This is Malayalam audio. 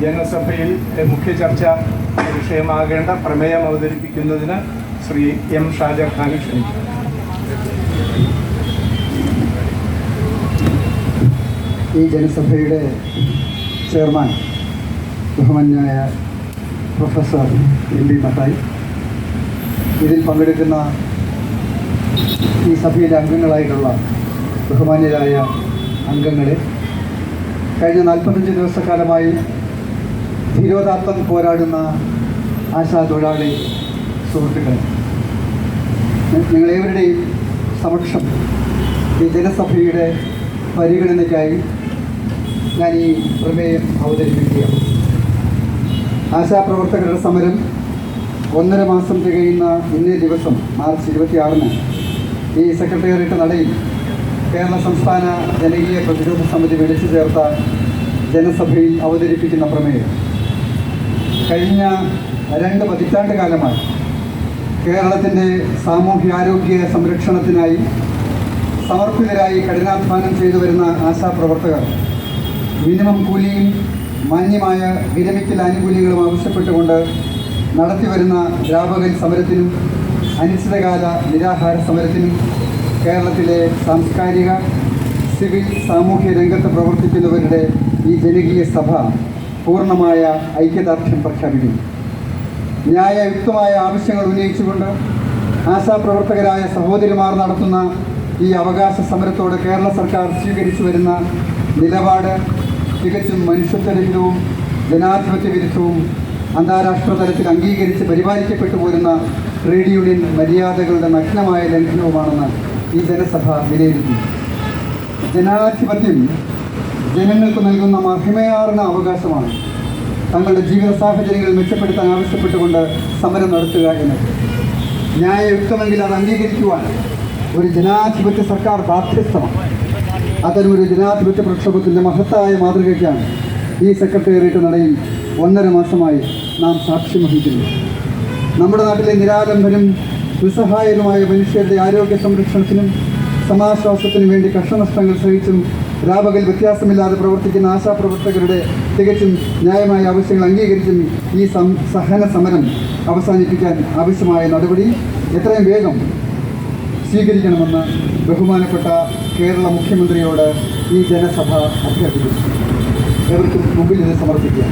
ജനസഭയിൽ മുഖ്യ ചർച്ച വിഷയമാകേണ്ട പ്രമേയം അവതരിപ്പിക്കുന്നതിന് ശ്രീ എം ഷാജഖാൻ ക്ഷണിച്ചു ഈ ജനസഭയുടെ ചെയർമാൻ ബഹുമാന്യായ പ്രൊഫസർ എം പി മത്തായി ഇതിൽ പങ്കെടുക്കുന്ന ഈ സഭയിലെ അംഗങ്ങളായിട്ടുള്ള ബഹുമാന്യരായ അംഗങ്ങളെ കഴിഞ്ഞ നാൽപ്പത്തഞ്ച് ദിവസക്കാലമായി ധീരോദാത്തം പോരാടുന്ന ആശാ തൊഴിലാളി സുഹൃത്തുക്കളെ നിങ്ങളേവരുടെയും സമക്ഷം ഈ ജനസഭയുടെ പരിഗണനയ്ക്കായി ഞാൻ ഈ പ്രമേയം അവതരിപ്പിക്കുകയാണ്. ആശാപ്രവർത്തകരുടെ സമരം ഒന്നര മാസം തികയുന്ന ഇന്നേ ദിവസം മാർച്ച് ഇരുപത്തിയാറിന് ഈ സെക്രട്ടേറിയറ്റ് നടയിൽ കേരള സംസ്ഥാന ജനകീയ പ്രതിരോധ സമിതി വിളിച്ചു ചേർത്ത ജനസഭയിൽ അവതരിപ്പിക്കുന്ന പ്രമേയം. കഴിഞ്ഞ രണ്ട് പതിറ്റാണ്ട് കാലമായി കേരളത്തിന്റെ സാമൂഹ്യാരോഗ്യ സംരക്ഷണത്തിനായി സമർപ്പിതരായി കഠിനാധ്വാനം ചെയ്തു വരുന്ന ആശാപ്രവർത്തകർ മിനിമം കൂലിയും മാന്യമായ വിരമിക്കൽ ആനുകൂല്യങ്ങളും ആവശ്യപ്പെട്ടുകൊണ്ട് നടത്തിവരുന്ന വ്യാപകൻ സമരത്തിനും അനിശ്ചിതകാല നിരാഹാര സമരത്തിനും കേരളത്തിലെ സാംസ്കാരിക സിവിൽ സാമൂഹ്യ രംഗത്ത് പ്രവർത്തിക്കുന്നവരുടെ ഈ ജനകീയ സഭ പൂർണമായ ഐക്യദാർഢ്യം പ്രഖ്യാപിക്കുന്നു. ന്യായയുക്തമായ ആവശ്യങ്ങൾ ഉന്നയിച്ചുകൊണ്ട് ആശാപ്രവർത്തകരായ സഹോദരിമാർ നടത്തുന്ന ഈ അവകാശ സമരത്തോട് കേരള സർക്കാർ സ്വീകരിച്ചു വരുന്ന നിലപാട് തികച്ചും മനുഷ്യത്വരഹിതവും ജനാധിപത്യ വിരുദ്ധവും അന്താരാഷ്ട്ര തലത്തിൽ അംഗീകരിച്ച് പരിപാലിക്കപ്പെട്ടു പോരുന്ന ട്രേഡ് യൂണിയൻ മര്യാദകളുടെ നഗ്നമായ ലംഘനവുമാണെന്ന് ഈ ജനസഭ വിലയിരുത്തി ജനാധിപത്യം ജനങ്ങൾക്ക് നൽകുന്ന മഹിമയാർന്ന അവകാശമാണ്. തങ്ങളുടെ ജീവിത സാഹചര്യങ്ങൾ മെച്ചപ്പെടുത്താൻ ആവശ്യപ്പെട്ടുകൊണ്ട് സമരം നടത്തുക എന്നത്. ന്യായയുക്തമെങ്കിൽ അത് അംഗീകരിക്കുവാൻ ഒരു ജനാധിപത്യ സർക്കാർ ബാധ്യസ്ഥമാണ്. അത്തരമൊരു ജനാധിപത്യ പ്രക്ഷോഭത്തിന്റെ മഹത്തായ മാതൃകയ്ക്കാണ് ഈ സെക്രട്ടേറിയറ്റ് നടയിൽ ഒന്നര മാസമായി നാം സാക്ഷ്യം വഹിക്കുന്നത്. നമ്മുടെ നാട്ടിലെ നിരാലംബനും നിസ്സഹായനുമായ മനുഷ്യരുടെ ആരോഗ്യ സംരക്ഷണത്തിനും സമാശ്വാസത്തിനും വേണ്ടി കഷ്ടനഷ്ടങ്ങൾ സഹിച്ചും രാപകൽ വ്യത്യാസമില്ലാതെ പ്രവർത്തിക്കുന്ന ആശാപ്രവർത്തകരുടെ തികച്ചും ന്യായമായ ആവശ്യങ്ങൾ അംഗീകരിച്ചും ഈ സഹന സമരം അവസാനിപ്പിക്കാൻ ആവശ്യമായ നടപടി എത്രയും വേഗം സ്വീകരിക്കണമെന്ന് ബഹുമാനപ്പെട്ട കേരള മുഖ്യമന്ത്രിയോട് ഈ ജനസഭ അഭ്യർത്ഥിക്കുന്നു. എവർക്കും മുമ്പിൽ ഇത് സമർപ്പിക്കുക